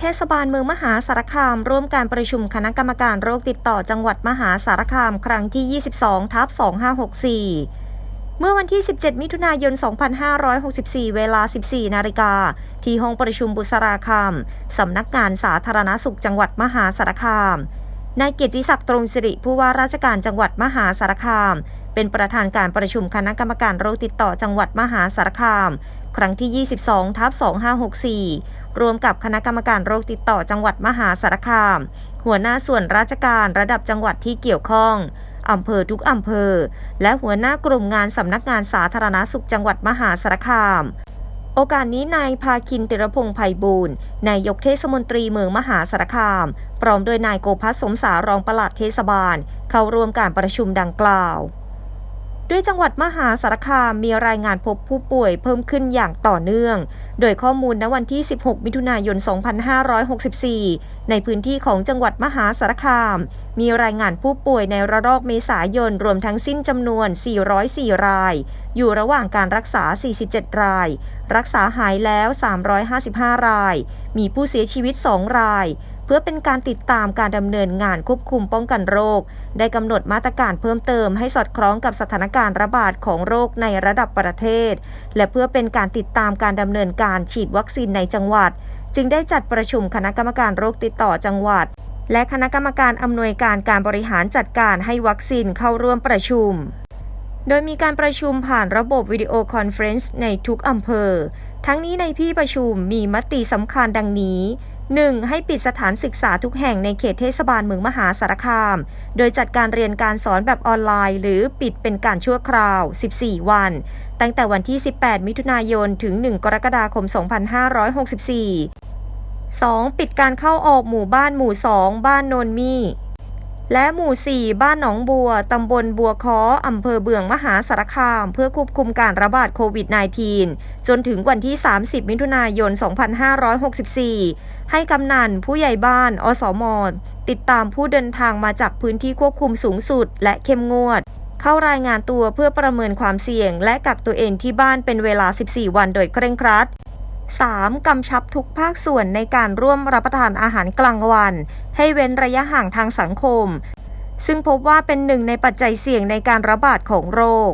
เทศบาลเมืองมหาสารคาม ร่วมการประชุมคณะกรรมการโรคติดต่อจังหวัดมหาสารคาม ครั้งที่ 22 ทับ 2564 เมื่อวันที่ 17 มิถุนายน 2564 เวลา 14 นาฬิกา ที่ห้องประชุมบุษราคาม สำนักงานสาธารณสุขจังหวัดมหาสารคามนายเกียรติศักดิ์ตรงสิริผู้ว่าราชการจังหวัดมหาสารคาม เป็นประธานการประชุมคณะกรรมการโรคติดต่อจังหวัดมหาสารคาม ครั้งที่ 22ทับ2564 รวมกับคณะกรรมการโรคติดต่อจังหวัดมหาสารคาม หัวหน้าส่วนราชการระดับจังหวัดที่เกี่ยวข้องอำเภอทุกอำเภอ และหัวหน้ากลุ่มงานสำนักงานสาธารณสุขจังหวัดมหาสารคาม โอกาสนี้นายพาคินติรพงษ์ไพบูลย์นายกเทศมนตรีเมืองมหาสารคาม พร้อมด้วยนายโกภัสสมสารองปลัดเทศบาล เข้าร่วมการประชุมดังกล่าว ด้วยจังหวัดมหาสารคามมีรายงานพบผู้ป่วยเพิ่มขึ้นอย่างต่อเนื่อง โดยข้อมูลณวันที่ 16 มิถุนายน 2564 ในพื้นที่ของจังหวัดมหาสารคาม มีรายงานผู้ป่วยในระลอกเมษายนรวมทั้งสิ้นจำนวน 404 ราย อยู่ระหว่างการรักษา 47 ราย รักษาหายแล้ว 355 ราย มีผู้เสียชีวิต 2 ราย เพื่อเป็นการติดตามการดำเนินงานควบคุมป้องกันโรค ได้กำหนดมาตรการเพิ่มเติมให้สอดคล้องกับสถานการณ์ระบาดของโรคในระดับประเทศ และเพื่อเป็นการติดตามการดำเนินการฉีดวัคซีนในจังหวัด จึงได้จัดประชุมคณะกรรมการโรคติดต่อจังหวัด และคณะกรรมการอำนวยการการบริหารจัดการให้วัคซีนเข้าร่วมประชุมโดยมีการประชุมผ่านระบบวิดีโอคอนเฟรนซ์ในทุกอำเภอ ทั้งนี้ในที่ประชุมมีมติสำคัญดังนี้ 1. ให้ปิดสถานศึกษาทุกแห่งในเขตเทศบาลเมืองมหาสารคาม โดยจัดการเรียนการสอนแบบออนไลน์ หรือปิดเป็นการชั่วคราว 14 วัน ตั้งแต่วันที่ 18 มิถุนายน ถึง 1 กรกฎาคม 2564 2. ปิดการเข้าออกหมู่บ้านหมู่ 2 บ้านโนนมี่ และหมู่ 4 บ้านหนองบัว ตำบลบัวค้ออำเภอเบืองมหาสารคาม เพื่อควบคุมการระบาดโควิด -19 จนถึงวันที่ 30 มิถุนายน 2564 ให้กำนันผู้ใหญ่บ้าน อสมติดตามผู้เดินทางมาจากพื้นที่ควบคุมสูงสุด และเข้มงวด เข้ารายงานตัวเพื่อประเมินความเสี่ยง และกักตัวเองที่บ้านเป็นเวลา 14 วันโดยเคร่งครัด 3. กำชับทุกภาคส่วนในการร่วมรับประทานอาหารกลางวัน ให้เว้นระยะห่างทางสังคม ซึ่งพบว่าเป็นหนึ่งในปัจจัยเสี่ยงในการระบาดของโรค